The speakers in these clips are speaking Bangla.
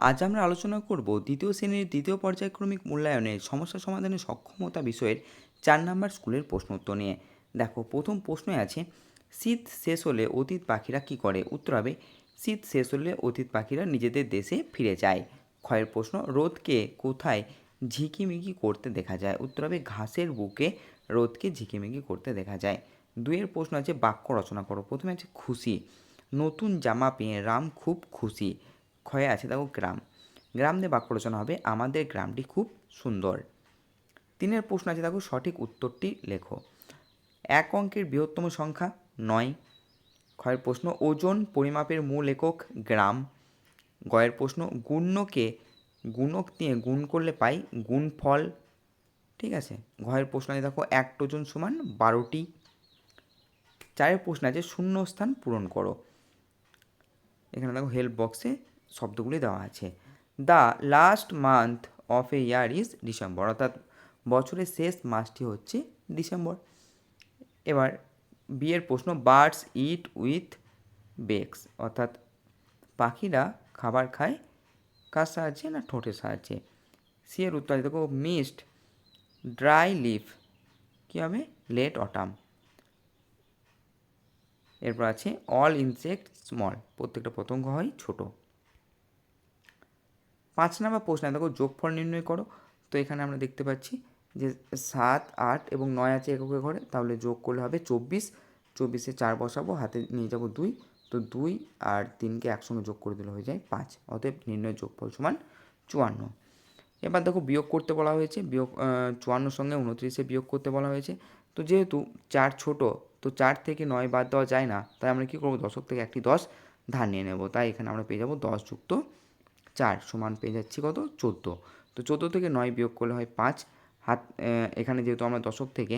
আজ আমরা আলোচনা করব দ্বিতীয় শ্রেণির দ্বিতীয় পর্যায়ক্রমিক মূল্যায়নে সমস্যা সমাধানের সক্ষমতা বিষয়ের চার নম্বর স্কুলের প্রশ্ন উত্তর নিয়ে। দেখো, প্রথম প্রশ্নে আছে, শীত শেষ হলে অতীত পাখিরা কী করে? উত্তর হবে, শীত শেষ হলে অতীত পাখিরা নিজেদের দেশে ফিরে যায়। ক্ষয়ের প্রশ্ন, রোদকে কোথায় ঝিকিমিকি করতে দেখা যায়? উত্তর হবে, ঘাসের বুকে রোদকে ঝিকিমিকি করতে দেখা যায়। দুইয়ের প্রশ্ন আছে, বাক্য রচনা করো। প্রথমে আছে, খুশি, নতুন জামা পেয়ে রাম খুব খুশি। ক্ষয়ে আছে দেখো গ্রাম। গ্রাম দিয়ে বাক্য রচনা হবে, আমাদের গ্রামটি খুব সুন্দর। তিনের প্রশ্ন আছে দেখো, সঠিক উত্তরটি লেখো। এক অঙ্কের বৃহত্তম সংখ্যা নয়। ক্ষয়ের প্রশ্ন, ওজন পরিমাপের মূল একক গ্রাম? গয়ের প্রশ্ন গুণ্যকে গুণক দিয়ে গুণ করলে পাই গুণফল। ঠিক আছে? ঘয়ের প্রশ্ন আছে দেখো, এক ডজন সমান বারোটি। চারের প্রশ্ন আছে, শূন্য স্থান পূরণ করো। এখানে দেখো হেল্প বক্সে শব্দগুলি দেওয়া আছে। The last month of a year is December অর্থাৎ বছরের শেষ মাসটি হচ্ছে ডিসেম্বর এবার বিয়ের প্রশ্ন বার্ডস ইট উইথ বেক্স অর্থাৎ পাখিরা খাবার খায় কার সাহায্যে না ঠোঁটের সাহায্যে? সি উত্তর দেখো মিস্ট ড্রাই লিফ কী হবে? লেট অটাম এরপর আছে অল ইনসেক্ট স্মল প্রত্যেকটা পতঙ্গ হয় ছোট। পাঁচ নাম্বার প্রশ্ন, দেখো যোগফল নির্ণয় করো। তো এখানে আমরা দেখতে পাচ্ছি যে সাত, আট এবং নয় আছে এককে ঘরে, তাহলে যোগ করলে হবে চব্বিশ। চব্বিশে চার বসাবো, হাতে নিয়ে যাব দুই। তো দুই আর তিনকে একসঙ্গে যোগ করে দিলে হয়ে যায় পাঁচ, অতএব নির্ণয় যোগফল সমান চুয়ান্ন। এবার দেখো বিয়োগ করতে বলা হয়েছে, বিয়োগ চুয়ান্নর সঙ্গে উনত্রিশে বিয়োগ করতে বলা হয়েছে। তো যেহেতু চার ছোট, তো চার থেকে নয় বাদ দেওয়া যায় না, তাই আমরা কী করব? দশক থেকে একটি দশ ধার নিয়ে নেব। তাই এখানে আমরা পেয়ে যাব দশ যুক্ত চার সমান পেয়ে যাচ্ছি কত? চোদ্দ। তো চোদ্দ থেকে নয় বিয়োগ করলে হয় পাঁচ। হাত এখানে যেহেতু আমরা দশক থেকে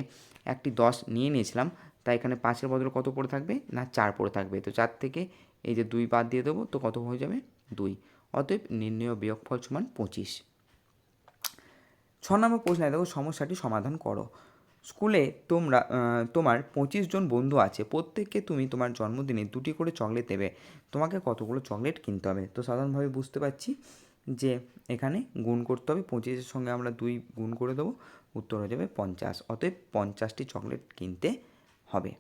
একটি দশ নিয়ে নিয়েছিলাম, তাই এখানে পাঁচের বদলে কত পড়ে থাকবে? না, চার পড়ে থাকবে। তো চার থেকে এই যে দুই বাদ দিয়ে দেবো, তো কত হয়ে যাবে? দুই। অতএব নির্ণয় বিয়োগফল সমান পঁচিশ। ছ নম্বর প্রশ্নে দেখো সমস্যাটি সমাধান করো। স্কুলে তোমরা তোমার পঁচিশ জন বন্ধু আছে, প্রত্যেককে তুমি তোমার জন্মদিনে দুটি করে চকলেট দেবে। তোমাকে কতগুলো চকলেট কিনতে হবে? তো সাধারণভাবে বুঝতে পারছি যে এখানে গুণ করতে হবে, পঁচিশের সঙ্গে আমরা দুই গুণ করে দেবো, উত্তর হয়ে যাবে পঞ্চাশ। অতএব পঞ্চাশটি চকলেট কিনতে হবে।